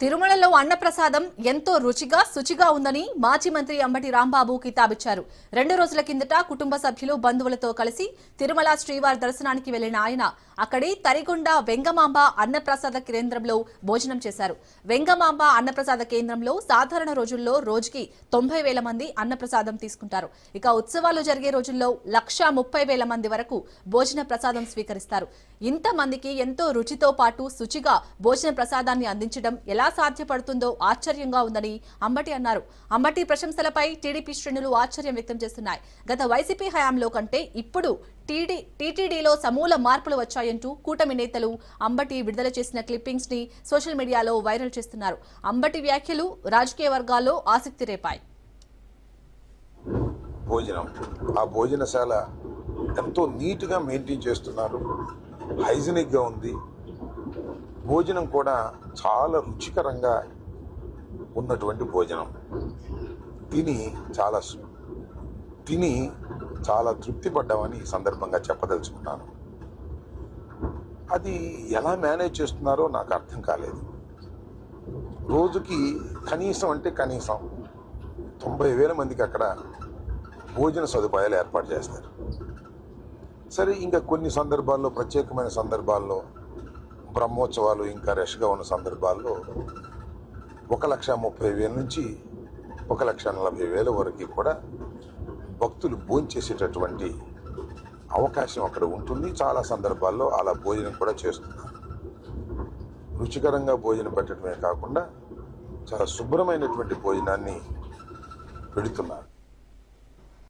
తిరుమలలో అన్నప్రసాదం ఎంతో రుచిగా శుచిగా ఉందని మాజీ మంత్రి అంబటి రాంబాబు కితాబిచ్చారు. రెండు రోజుల కిందట కుటుంబ సభ్యులు బంధువులతో కలిసి తిరుమల శ్రీవారి దర్శనానికి వెళ్ళిన ఆయన అక్కడి తరిగొండ వెంగమాంబ అన్నప్రసాద కేంద్రంలో భోజనం చేశారు. వెంగమాంబ అన్నప్రసాద కేంద్రంలో సాధారణ రోజుల్లో రోజుకి తొంభై వేల మంది అన్నప్రసాదం తీసుకుంటారు. ఇక ఉత్సవాలు జరిగే రోజుల్లో లక్షా ముప్పై వేల మంది వరకు భోజన ప్రసాదం స్వీకరిస్తారు. ఇంతమందికి ఎంతో రుచితో పాటు శుచిగా భోజన ప్రసాదాన్ని అందించడం ఎలా సాధ్యపడుతుందో ఆశ్చర్యంగా ఉందని అంబటి అన్నారు. అంబటి ప్రశంసలపై టీడీపీ శ్రేణులు ఆశ్చర్యం వ్యక్తం చేస్తున్నాయి. గత వైసీపీ హయాంలో కంటే ఇప్పుడు టీడీ టీటీడీలో సమూల మార్పులు వచ్చాయంటూ కూటమి నేతలు అంబటి విడుదల చేసిన క్లిప్పింగ్స్ని సోషల్ మీడియాలో వైరల్ చేస్తున్నారు. అంబటి వ్యాఖ్యలు రాజకీయ వర్గాల్లో ఆసక్తి రేపాయి. భోజనం. ఆ భోజనశాల ఎంతో నీట్గా మెయింటైన్ చేస్తున్నారు. హైజీనిక్గా ఉంది. భోజనం కూడా చాలా రుచికరంగా ఉన్నటువంటి భోజనం. తిని చాలా తిని చాలా తృప్తి పడ్డామని ఈ సందర్భంగా చెప్పదలుచుకున్నాను. అది ఎలా మేనేజ్ చేస్తున్నారో నాకు అర్థం కాలేదు. రోజుకి కనీసం అంటే కనీసం తొంభై వేల మందికి అక్కడ భోజన సదుపాయాలు ఏర్పాటు చేస్తారు. సరే ఇంకా కొన్ని సందర్భాల్లో ప్రత్యేకమైన సందర్భాల్లో బ్రహ్మోత్సవాలు ఇంకా రష్గా ఉన్న సందర్భాల్లో ఒక లక్ష ముప్పై వేల నుంచి ఒక లక్ష నలభై వేల వరకు కూడా భక్తులు భోంచేసేటటువంటి అవకాశం అక్కడ ఉంటుంది. చాలా సందర్భాల్లో అలా భోజనం కూడా చేస్తున్నారు. రుచికరంగా భోజనం పెట్టడమే కాకుండా చాలా శుభ్రమైనటువంటి భోజనాన్ని పెడుతున్నారు.